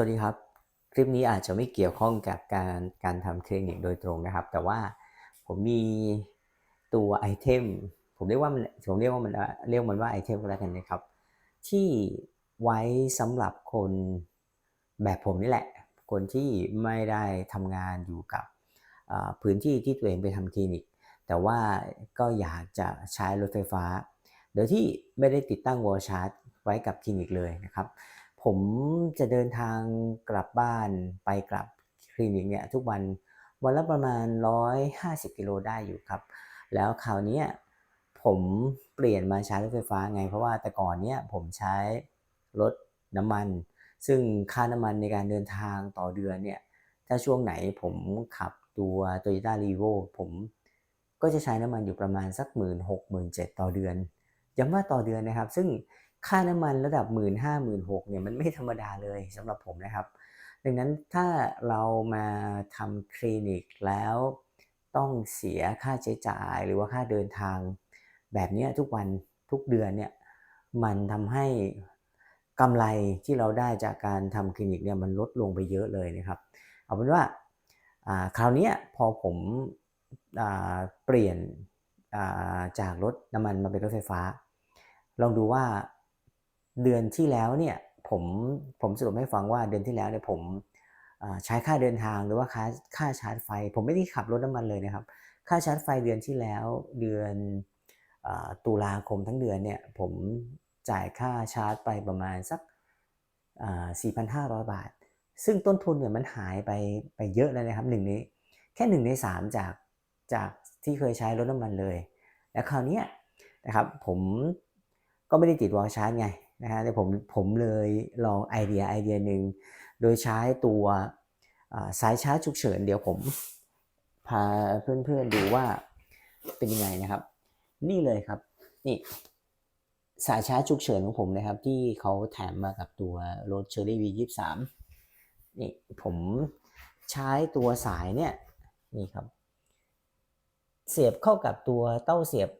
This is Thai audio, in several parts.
สวัสดีครับ คลิปนี้อาจจะไม่เกี่ยวข้องกับการการทำคลินิกโดยตรงนะครับ แต่ว่าผมมีตัวไอเทมผมเรียกว่ามันผมเรียกว่ามันเรียกมันว่าไอเทมก็แล้วกันนะครับ ที่ไว้สำหรับคนแบบผมนี่แหละ คนที่ไม่ได้ทำงานอยู่กับพื้นที่ที่ตัวเองไปทำคลินิก แต่ว่าก็อยากจะใช้รถไฟฟ้า โดยที่ไม่ได้ติดตั้งวอลชาร์จไว้กับคลินิกเลยนะครับ ผมจะเดินทางกลับบ้านไปกลับคลินิกเนี่ยทุกวันวันละประมาณ 150 กิโลได้อยู่ครับ แล้วคราวนี้ผมเปลี่ยนมาใช้รถไฟฟ้าไง เพราะว่าแต่ก่อนเนี้ยผมใช้รถน้ำมัน ซึ่งค่าน้ำมันในการเดินทางต่อเดือนเนี่ย ถ้าช่วงไหนผมขับตัว Toyota r e v o ผมก็จะใช้น้ำมันอยู่ประมาณสักหมื่นหกหมื่นเจ็ดต่อเดือนย้ำว่าต่อเดือนนะครับ ซึ่ง ค่าน้ำมันระดับ 1 5ื่นห้าหมื่นหกเนี่ยมันไม่ธรรมดาเลยสำหรับผมนะครับ ดังนั้นถ้าเรามาทำคลินิกแล้วต้องเสียค่าใช้จ่ายหรือว่าค่าเดินทาง แบบนี้ทุกวันทุกเดือนเนี่ยมันทำให้กำไรที่เราได้จากการทำคลินิกเนี่ยมันลดลงไปเยอะเลยนะครับเอาเป็นว่าคราวนี้พอผมอเปลี่ยนจากรถน้ำมันมาเป็นรถไฟฟ้า ลองดูว่า เดือนที่แล้วเนี่ยผมผมสรุปให้ฟังว่าเดือนที่แล้วเนี่ยผมใช้ค่าเดินทางหรือว่าค่าค่าชาร์จไฟ ผมไม่ได้ขับรถน้ำมันเลยนะครับ ค่าชาร์จไฟเดือนที่แล้วเดือนอตุลาคมทั้งเดือนเนี่ยผมจ่ายค่าชาร์จไปประมาณสัก 4,500 บาท ซึ่งต้นทุนเนี่ยมันหายไปไปเยอะเลยนะครับหนึ่งในแค่หนึ่งในสามจากจากที่เคยใช้รถน้ำมันเลย แล้วคราวนี้นะครับผมก็ไม่ได้ติดวอลชาร์จไง นะฮะแต่ผมผมเลยลองไอเดียไอเดียหนึ่งโดยใช้ตัวสายชาร์จฉุกเฉิน เดี๋ยวผมพาเพื่อนๆดูว่าเป็นยังไงนะครับ นี่เลยครับนี่สายชาร์จฉุกเฉินของผมนะครับ ที่เขาแถมมากับตัวรถ Cherry V23 นี่ผมใช้ตัวสายเนี่ยนี่ครับ เสียบเข้ากับตัวเต้าเสียบ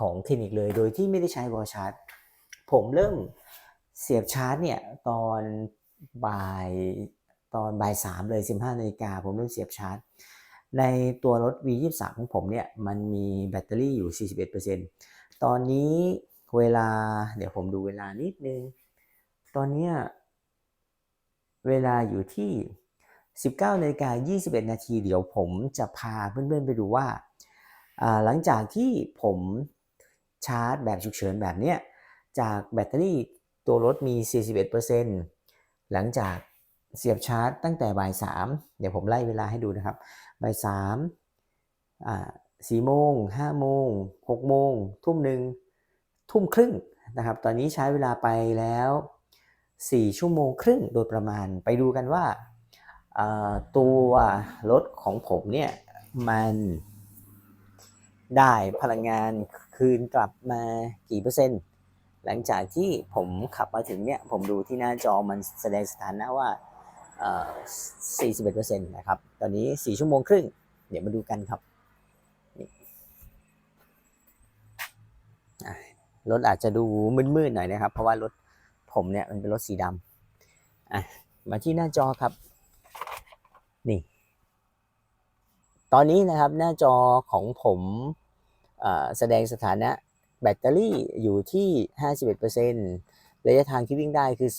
ของคลินิกเลย โดยที่ไม่ได้ใช้วอลชาร์จ ผมเริ่มเสียบชาร์จเนี่ยตอนบ่ายตอนบ่ายสามเลย 15นาฬิกาผมเริ่มเสียบชาร์จ ในตัวรถ V23 ของผมเนี่ยมันมีแบตเตอรี่อยู่ 41%ตอนนี้เวลาเดี๋ยวผมดูเวลานิดนึง ตอนนี้เวลาอยู่ที่ 19นาฬิกา21 นาที เดี๋ยวผมจะพาเพื่อนๆไปดูว่าอ่าหลังจากที่ผมชาร์จแบบฉุกเฉินแบบเนี้ย จากแบตเตอรี่ตัวรถมี 41%หลังจากเสียบชาร์จตั้งแต่บ่าย 3 เดี๋ยวผมไล่เวลาให้ดูนะครับ บ่ายสามอ่าสี่โมงห้าโมงหกโมงทุ่มหนึ่งทุ่มครึ่งนะครับ ตอนนี้ใช้เวลาไปแล้ว 4 ชั่วโมงครึ่งโดยประมาณ ไปดูกันว่าอ่าตัวรถของผมเนี่ยมันได้พลังงานคืนกลับมากี่เปอร์เซ็นต์ หลังจากที่ผมขับมาถึงเนี่ย ผมดูที่หน้าจอมันแสดงสถานะว่าเอ่อ41%นะครับ ตอนนี้ 4 ชั่วโมงครึ่ง เดี๋ยวมาดูกันครับ รถอาจจะดูมืดๆหน่อยนะครับ เพราะว่ารถผมเนี่ยมันเป็นรถสีดำมาที่หน้าจอครับ นี่ ตอนนี้นะครับหน้าจอของผมแสดงสถานะ แบตเตอรี่อยู่ที่ 51%ระยะทางที่วิ่งได้คือ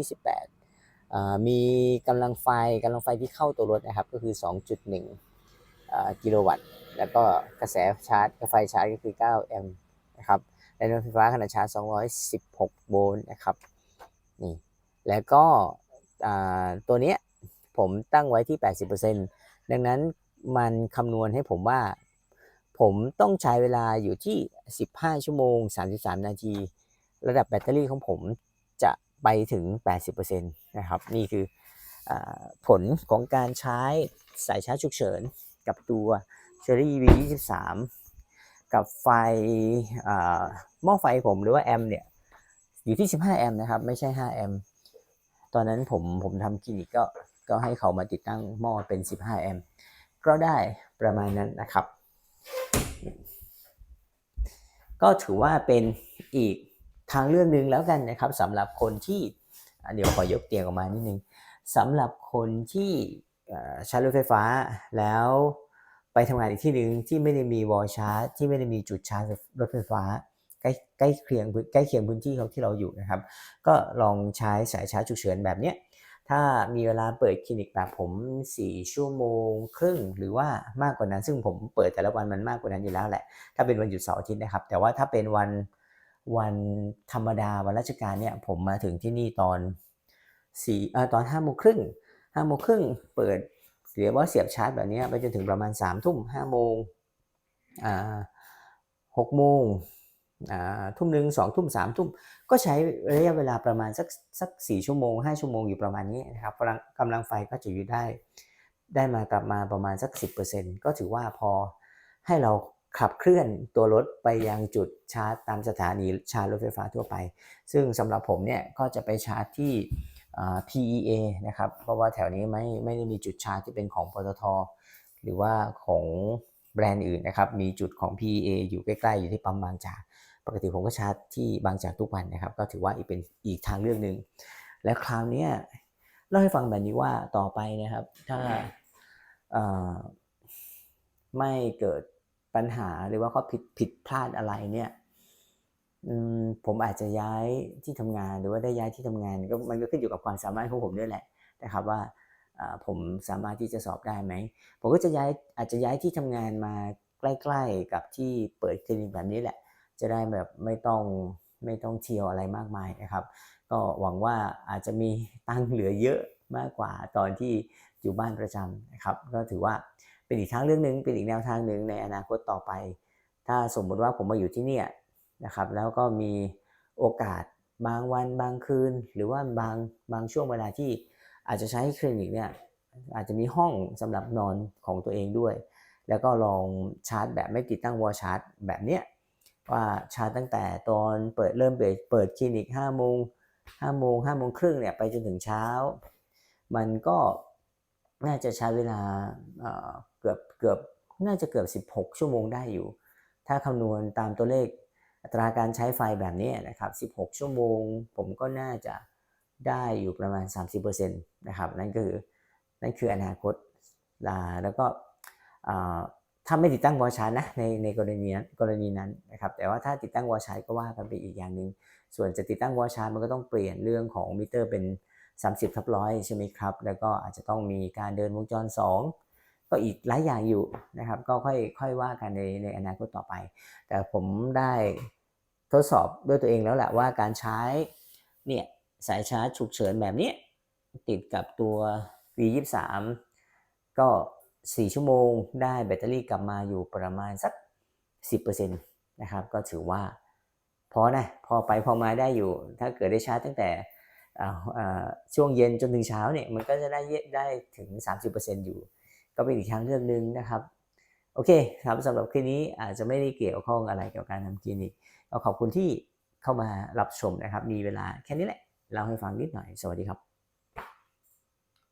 228อมีกำลังไฟกำลังไฟที่เข้าตัวรถนะครับก็คือ 2.1อกิโลวัตต์ แล้วก็กระแสชาร์จกระไฟชาร์จก็คือ 9 แอมป์นะครับแรงดันไฟฟ้าขนาดชาร์จ 216 โวลต์นะครับนี่แล้วก็ตัวเนี้ยผมตั้งไว้ที่ 80%ดังนั้นมันคำนวณให้ผมว่า ผมต้องใช้เวลาอยู่ที่ 15 ชั่วโมง 33 นาที ระดับแบตเตอรี่ของผมจะไปถึง 80%นะครับ นี่คืออผลของการใช้สายชาร์จฉุกเฉิน กับตัว Cherry V23 กับไฟหม้อไฟผมหรือว่าแอมเนี่ยอยู่ที่ 15 แอมนะครับ ไม่ใช่ 5 แอมตอนนั้นผมผมทำคลินิกก็ก็ให้เขามาติดตั้งหม้อเป็น 15 แอมก็ได้ประมาณนั้นนะครับ ก็ถือว่าเป็นอีกทางเลือกหนึ่งแล้วกันนะครับสำหรับคนที่เดี๋ยวขอยกเตียงออกมานิดนึงสำหรับคนที่ใช้รถไฟฟ้าแล้วไปทำงานอีกที่หนึ่งที่ไม่ได้มีวอลชาร์จที่ไม่ได้มีจุดชาร์จรถไฟฟ้าใกล้ใกล้เคียงใกล้เคียงพื้นที่เขาที่เราอยู่นะครับ ก็ลองใช้สายชาร์จฉุกเฉินแบบเนี้ย ถ้ามีเวลาเปิดคลินิกแบบผม 4 ชั่วโมงครึ่งหรือว่ามากกว่านั้น ซึ่งผมเปิดแต่ละวันมันมากกว่านั้นอยู่แล้วแหละ ถ้าเป็นวันหยุดเสาร์อาทิตย์นะครับ แต่ว่าถ้าเป็นวันวันธรรมดาวันราชการเนี่ยผมมาถึงที่นี่ตอนสี่เอ่อตอนห้าโมงครึ่งห้าโมงครึ่งเปิดเสียว่าเสียบชาร์จแบบนี้ไปจนถึงประมาณสามทุ่มห้าโมงอ่าหกโมง ทุ่มหนึ่งสองทุ่มสามทุ่มก็ใช้ระยะเวลาประมาณสักสักสี่ชั่วโมงห้าชั่วโมงอยู่ประมาณนี้นะครับกำลังไฟก็จะอยู่ได้ ได้มากลับมาประมาณสัก 10%ก็ถือว่าพอให้เราขับเคลื่อนตัวรถไปยังจุดชาร์จตามสถานีชาร์จรถไฟฟ้าทั่วไป ซึ่งสำหรับผมเนี่ยก็จะไปชาร์จที่ PEA นะครับ เพราะว่าแถวนี้ไม่ไม่ได้มีจุดชาร์จที่เป็นของปตท หรือว่าของแบรนด์อื่นนะครับ มีจุดของ PEA อยู่ใกล้ ๆ อยู่ที่ปั๊มบางจาก ปกติผมก็ชาร์จที่บางจากทุกวันนะครับ ก็ถือว่าอีกเป็นอีกทางเลือกหนึ่งและคราวนี้เล่าให้ฟังแบบนี้ว่าต่อไปนะครับ ถ้าไม่เกิดปัญหาหรือว่าข้อผิดผิดพลาดอะไรเนี่ยผมอาจจะย้ายที่ทำงานหรือว่าได้ย้ายที่ทำงานก็มันก็ขึ้นอยู่กับความสามารถของผมด้วยแหละนะครับว่าผมสามารถที่จะสอบได้ไหมผมก็จะย้ายอาจจะย้ายที่ทำงานมาใกล้ ๆกับที่เปิดคลินิกแบบนี้แหละ จะได้แบบไม่ต้องไม่ต้องเที่ยวอะไรมากมายนะครับ ก็หวังว่าอาจจะมีตังเหลือเยอะมากกว่าตอนที่อยู่บ้านประจำนะครับ ก็ถือว่าเป็นอีกทางเรื่องหนึ่งเป็นอีกแนวทางหนึ่งในอนาคตต่อไป ถ้าสมมุติว่าผมมาอยู่ที่เนี่ยนะครับ แล้วก็มีโอกาสบางวันบางคืน หรือว่าบางบางช่วงเวลาที่อาจจะใช้คลินิกเนี่ยอาจจะมีห้องสำหรับนอนของตัวเองด้วย แล้วก็ลองชาร์จแบบไม่ติดตั้งวอลชาร์จแบบเนี้ย ว่าชาตั้งแต่ตอนเปิดเริ่มเปิดเปิดคลินิก5โมง5โมง5โมงครึ่งเนี่ยไปจนถึงเช้า มันก็น่าจะใช้เวลาเกือบเกือบน่าจะเกือบ 16 ชั่วโมงได้อยู่ ถ้าคำนวณตามตัวเลขอัตราการใช้ไฟแบบนี้นะครับ 16 ชั่วโมง ผมก็น่าจะได้อยู่ประมาณ 30%นะครับ นั่นก็คือ นั่นคืออนาคตลาแล้วก็ ถ้าไม่ติดตั้งวอลชาร์นะในในกรณีนั้นกรณีนั้นนะครับแต่ว่าถ้าติดตั้งวอลชาร์ก็ว่ากันไปอีกอย่างหนึ่งส่วนจะติดตั้งวอลชาร์มันก็ต้องเปลี่ยนเรื่องของมิเตอร์เป็น 30ทับร้อยใช่ไหมครับแล้วก็อาจจะต้องมีการเดินวงจร 2 ก็อีกหลายอย่างอยู่นะครับก็ค่อยค่อยว่ากันในในอนาคตต่อไป แต่ผมได้ทดสอบด้วยตัวเองแล้วแหละว่าการใช้เนี่ยสายชาร์จฉุกเฉินแบบนี้ติดกับตัว V23 ก็ 4 ชั่วโมงได้แบตเตอรี่กลับมาอยู่ประมาณสัก 10%นะครับ ก็ถือว่าพอนะพอไปพอมาได้อยู่ ถ้าเกิดได้ชาร์จตั้งแต่ช่วงเย็นจนถึงเช้าเนี่ยมันก็จะได้ได้ถึง 30%อยู่ ก็เป็นอีกทางเลือกหนึ่งนะครับ โอเคครับสำหรับคลิปนี้อาจจะไม่ได้เกี่ยวข้องอะไรเกี่ยวกับการทำคลินิกก็ขอบคุณที่เข้ามารับชมนะครับ มีเวลาแค่นี้แหละเล่าให้ฟังนิดหน่อย สวัสดีครับ